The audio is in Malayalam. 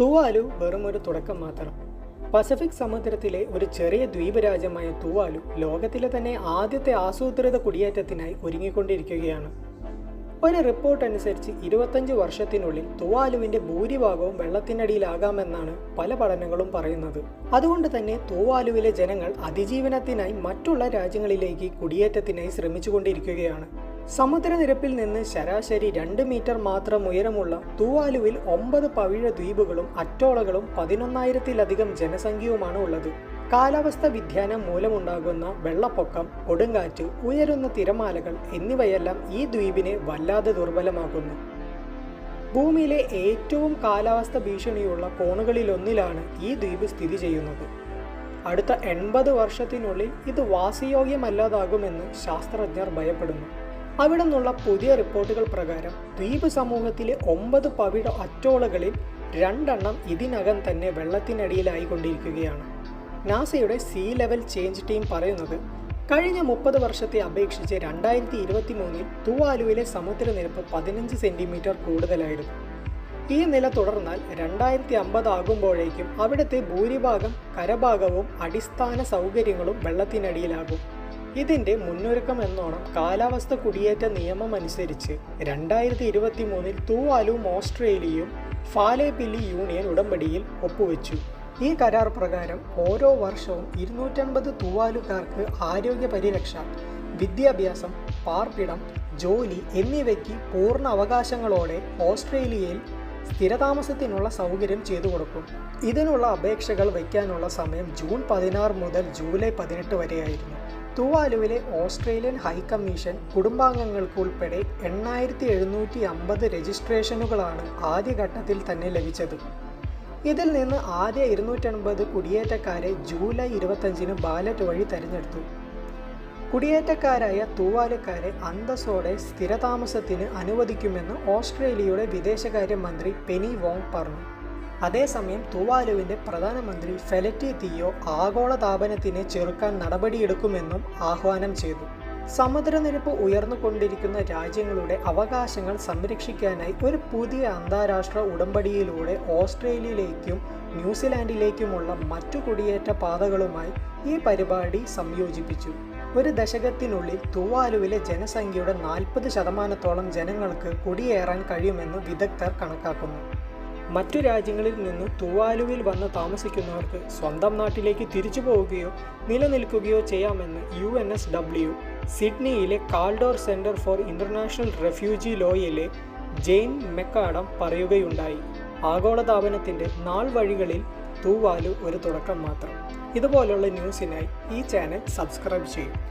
തുവാലു വെറും ഒരു തുടക്കം മാത്രം. പസഫിക് സമുദ്രത്തിലെ ഒരു ചെറിയ ദ്വീപ് രാജ്യമായ തുവാലു ലോകത്തിലെ തന്നെ ആദ്യത്തെ ആസൂത്രിത കുടിയേറ്റത്തിനായി ഒരുങ്ങിക്കൊണ്ടിരിക്കുകയാണ്. ഒരു റിപ്പോർട്ട് അനുസരിച്ച് ഇരുപത്തഞ്ച് വർഷത്തിനുള്ളിൽ തുവാലുവിന്റെ ഭൂരിഭാഗവും വെള്ളത്തിനടിയിലാകാമെന്നാണ് പല പഠനങ്ങളും പറയുന്നത്. അതുകൊണ്ട് തന്നെ തുവാലുവിലെ ജനങ്ങൾ അതിജീവനത്തിനായി മറ്റുള്ള രാജ്യങ്ങളിലേക്ക് കുടിയേറ്റത്തിനായി ശ്രമിച്ചുകൊണ്ടിരിക്കുകയാണ്. സമുദ്രനിരപ്പിൽ നിന്ന് ശരാശരി രണ്ട് മീറ്റർ മാത്രം ഉയരമുള്ള തൂവാലുവിൽ ഒമ്പത് പവിഴ ദ്വീപുകളും അറ്റോളകളും പതിനൊന്നായിരത്തിലധികം ജനസംഖ്യയുമാണ് ഉള്ളത്. കാലാവസ്ഥ വ്യതിയാനം മൂലമുണ്ടാകുന്ന വെള്ളപ്പൊക്കം കൊടുങ്കാറ്റ് ഉയരുന്ന തിരമാലകൾ എന്നിവയെല്ലാം ഈ ദ്വീപിനെ വല്ലാതെ ദുർബലമാക്കുന്നു. ഭൂമിയിലെ ഏറ്റവും കാലാവസ്ഥ ഭീഷണിയുള്ള കോണുകളിലൊന്നിലാണ് ഈ ദ്വീപ് സ്ഥിതി ചെയ്യുന്നത്. അടുത്ത എൺപത് വർഷത്തിനുള്ളിൽ ഇത് വാസയോഗ്യമല്ലാതാകുമെന്ന് ശാസ്ത്രജ്ഞർ ഭയപ്പെടുന്നു. അവിടെ നിന്നുള്ള പുതിയ റിപ്പോർട്ടുകൾ പ്രകാരം ദ്വീപ് സമൂഹത്തിലെ ഒമ്പത് പവിഴ അറ്റോളുകളിൽ രണ്ടെണ്ണം ഇതിനകം തന്നെ വെള്ളത്തിനടിയിലായിക്കൊണ്ടിരിക്കുകയാണ് നാസയുടെ സീ ലെവൽ ചേഞ്ച് ടീം പറയുന്നത് കഴിഞ്ഞ മുപ്പത് വർഷത്തെ അപേക്ഷിച്ച് രണ്ടായിരത്തി ഇരുപത്തി മൂന്നിൽ തുവാലുവിലെ സമുദ്രനിരപ്പ് പതിനഞ്ച് സെന്റിമീറ്റർ കൂടുതലായിരുന്നു. ഈ നില തുടർന്നാൽ രണ്ടായിരത്തി അമ്പത് ആകുമ്പോഴേക്കും അവിടുത്തെ ഭൂരിഭാഗം കരഭാഗവും അടിസ്ഥാന സൗകര്യങ്ങളും വെള്ളത്തിനടിയിലാകും. ഇതിന്റെ മുന്നൊരുക്കം എന്നോണം കാലാവസ്ഥ കുടിയേറ്റ നിയമം അനുസരിച്ച് രണ്ടായിരത്തി ഇരുപത്തി മൂന്നിൽ തൂവാലും ഓസ്ട്രേലിയയും ഫാലേബില്ലി യൂണിയൻ ഉടമ്പടിയിൽ ഒപ്പുവെച്ചു. ഈ കരാർ പ്രകാരം ഓരോ വർഷവും ഇരുന്നൂറ്റൻപത് തൂവാലുകാർക്ക് ആരോഗ്യ പരിരക്ഷ വിദ്യാഭ്യാസം പാർപ്പിടം ജോലി എന്നിവയ്ക്ക് പൂർണ അവകാശങ്ങളോടെ ഓസ്ട്രേലിയയിൽ സ്ഥിരതാമസത്തിനുള്ള സൗകര്യം ചെയ്തു കൊടുക്കും. ഇതിനുള്ള അപേക്ഷകൾ വയ്ക്കാനുള്ള സമയം ജൂൺ പതിനാറ് മുതൽ ജൂലൈ പതിനെട്ട് വരെയായിരുന്നു. തുവാലുവിലെ ഓസ്ട്രേലിയൻ ഹൈക്കമ്മീഷൻ കുടുംബാംഗങ്ങൾക്ക് ഉൾപ്പെടെ എണ്ണായിരത്തി എഴുന്നൂറ്റി അമ്പത് രജിസ്ട്രേഷനുകളാണ് ആദ്യഘട്ടത്തിൽ തന്നെ ലഭിച്ചത്. ഇതിൽ നിന്ന് ആദ്യ ഇരുന്നൂറ്റൻപത് കുടിയേറ്റക്കാരെ ജൂലൈ ഇരുപത്തഞ്ചിന് ബാലറ്റ് വഴി തെരഞ്ഞെടുത്തു. കുടിയേറ്റക്കാരായ തൂവാലക്കാരെ അന്തസ്സോടെ സ്ഥിരതാമസത്തിന് അനുവദിക്കുമെന്ന് ഓസ്ട്രേലിയയുടെ വിദേശകാര്യമന്ത്രി പെനി വോങ് പറഞ്ഞു. അതേസമയം തുവാലുവിന്റെ പ്രധാനമന്ത്രി ഫെലറ്റി തിയോ ആഗോള താപനത്തിനെ ചെറുക്കാൻ നടപടിയെടുക്കുമെന്നും ആഹ്വാനം ചെയ്തു. സമുദ്രനിരപ്പ് ഉയർന്നുകൊണ്ടിരിക്കുന്ന രാജ്യങ്ങളുടെ അവകാശങ്ങൾ സംരക്ഷിക്കാനായി ഒരു പുതിയ അന്താരാഷ്ട്ര ഉടമ്പടിയിലൂടെ ഓസ്ട്രേലിയയിലേക്കും ന്യൂസിലാൻഡിലേക്കുമുള്ള മറ്റു കുടിയേറ്റ പാതകളുമായി ഈ പരിപാടി സംയോജിപ്പിച്ചു. ഒരു ദശകത്തിനുള്ളിൽ തുവാലുവിലെ ജനസംഖ്യയുടെ നാൽപ്പത് ശതമാനത്തോളം ജനങ്ങൾക്ക് കുടിയേറാൻ കഴിയുമെന്ന് വിദഗ്ധർ കണക്കാക്കുന്നു. മറ്റു രാജ്യങ്ങളിൽ നിന്ന് തുവാലുവിൽ വന്ന് താമസിക്കുന്നവർക്ക് സ്വന്തം നാട്ടിലേക്ക് തിരിച്ചു പോവുകയോ നിലനിൽക്കുകയോ ചെയ്യാമെന്ന് U N S W. സിഡ്നിയിലെ Kaldor centre for international refugee ലോയിലെ Jane McAdam പറയുകയുണ്ടായി ആഗോളതാപനത്തിന്റെ നാൾ വഴികളിൽ തൂവാലു ഒരു തുടക്കം മാത്രം. ഇതുപോലുള്ള ന്യൂസിനായി ഈ ചാനൽ സബ്സ്ക്രൈബ് ചെയ്യും.